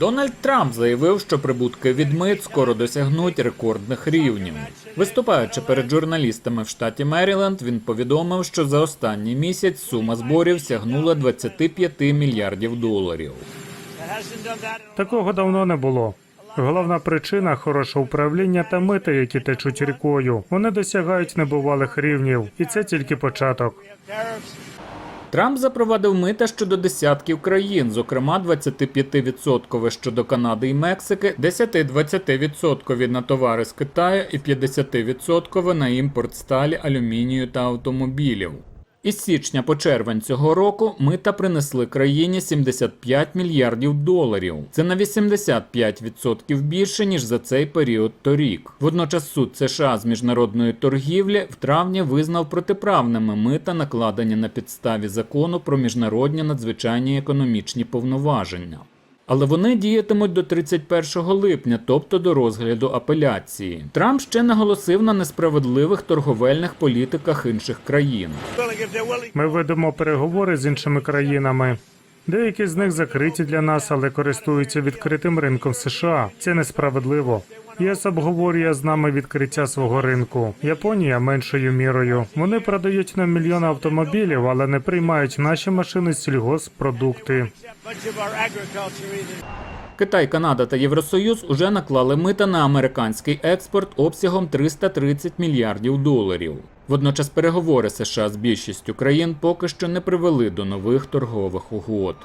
Дональд Трамп заявив, що прибутки від мит скоро досягнуть рекордних рівнів. Виступаючи перед журналістами в штаті Меріленд, він повідомив, що за останній місяць сума зборів сягнула 25 мільярдів доларів. Такого давно не було. Головна причина хороше управління та мити, які течуть рікою. Вони досягають небувалих рівнів, і це тільки початок. Трамп запровадив мита щодо десятків країн, зокрема 25% щодо Канади і Мексики, 10-20% на товари з Китаю і 50% на імпорт сталі, алюмінію та автомобілів. Із січня по червень цього року мита принесли країні 75 мільярдів доларів. Це на 85% більше ніж за цей період торік. Водночас суд США з міжнародної торгівлі в травні визнав протиправними мита, накладені на підставі закону про міжнародні надзвичайні економічні повноваження. Але вони діятимуть до 31 липня, тобто до розгляду апеляції. Трамп ще наголосив на несправедливих торговельних політиках інших країн. Ми ведемо переговори з іншими країнами. Деякі з них закриті для нас, але користуються відкритим ринком США. Це несправедливо. ЄС обговорює з нами відкриття свого ринку. Японія меншою мірою. Вони продають нам мільйони автомобілів, але не приймають наші машини сільгоспродукти. Китай, Канада та Євросоюз уже наклали мита на американський експорт обсягом 330 мільярдів доларів. Водночас переговори США з більшістю країн поки що не привели до нових торгових угод.